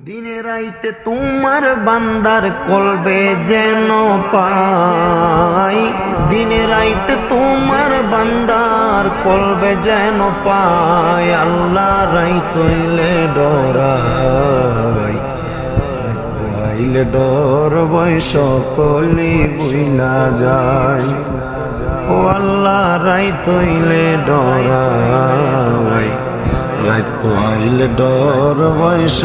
দিনে রাইতে তোমার বান্দার কলবে যেন পাই। দিনে রাইতে তোমার বান্দার কলবে যেন পাই। আল্লাহ রাই তৈলে ডরাই। পাইলে ডর বয়স কলি বুইলা যায়। ও আল্লাহ রাই তৈলে ডরাই। রাত পাইলে ডর বয়স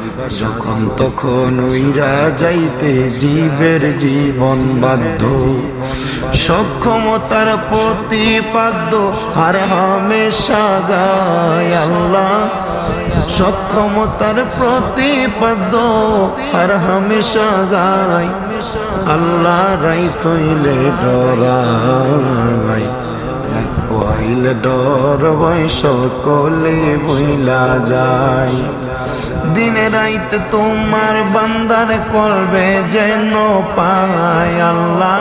যখন তখন উইরা যাইতে জীবের জীবন বাধ্য, সক্ষমতার প্রতিপাদ্য আর হামেশা গায় আল্লাহ। সক্ষমতার প্রতিপাদ্য আর হামেশা গায় আল্লাহ রাই তৈলে ডরাই পাইল ডর বয়স কলে বইলা যায়। দিনে রাইতে তোমার বান্দার কলবে যেন পায় আল্লাহ।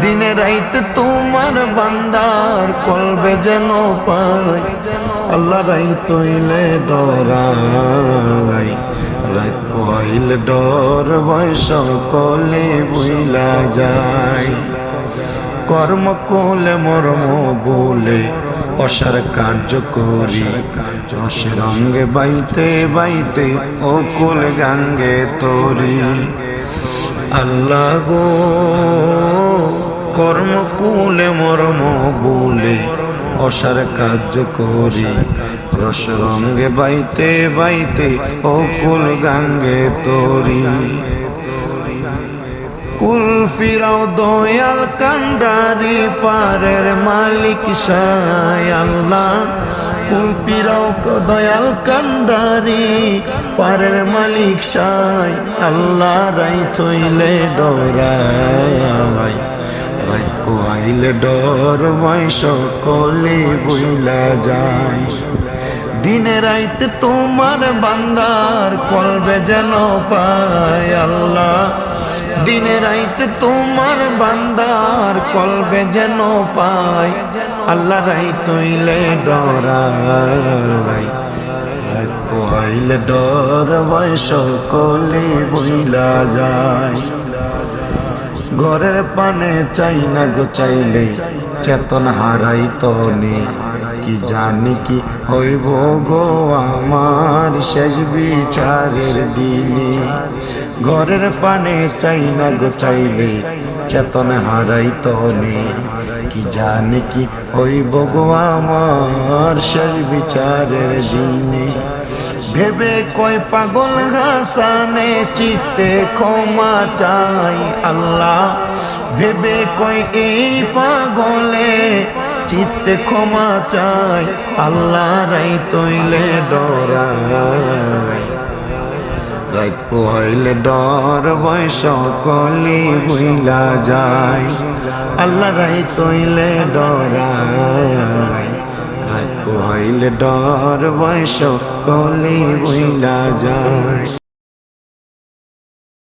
দিনে রাইতে তোমার বান্দার কলবে যেন পায়। আল্লাহ রাই তৈলে ডরাই রাত ডর বয়স কলে বইলা যায়। কর্ম কোলে, মর্ম বলে অসার কার্য করি। রস রঙ্গে বাইতে বাইতে ও কুল গাঙ্গে তরি। আল্লাহ গো, কর্ম কুলে, মর্ম বলে অসার কার্য করি। রস রঙ্গে বাইতে বাইতে ও কুল গাঙ্গে তরি। কুল ফিরাও দয়াল কান্ডারি পারের মালিক সায় আল্লাহ। কুল ফিরাও দয়াল কান্ডারি পারের মালিক সায় আল্লাহ। রাই থইলে ডরাই রাই আইলে ডর বয়স কলে বইলা যায়। দিনে রাইতে তোমার বান্দার কলবে যেন পায় আল্লাহ। দিনে রাইতে তোমার বান্দার কলবে যেন পায় আল্লাহ রাই তৈলে ডরাই। পাইলে ডর বয়স কলে বইলা যায়। ঘরের পানে চাই না গো, চাইলে চেতন হারাই তনে কি জানি কি হইব গো আমার শেষ বিচারের দিনে। ঘরের পানে চাই না গো, চাইলে চেতন হারাই তনে কি জানি কি হইব গো আমার শেষ বিচারের দিনে। ভেবে কয় পাগল হাসানে চিত্তে ক্ষমা চাই আল্লাহ। ভেবে কয় এই পাগলে চিত্তে ক্ষমা চাই আল্লাহ রাই তৈলে ডরাই রাত ডর বয়স কলি বইলা যায় আল্লাহ রাই তৈলে ডরাই রাত ডর বয়স কলি বইলা যায়।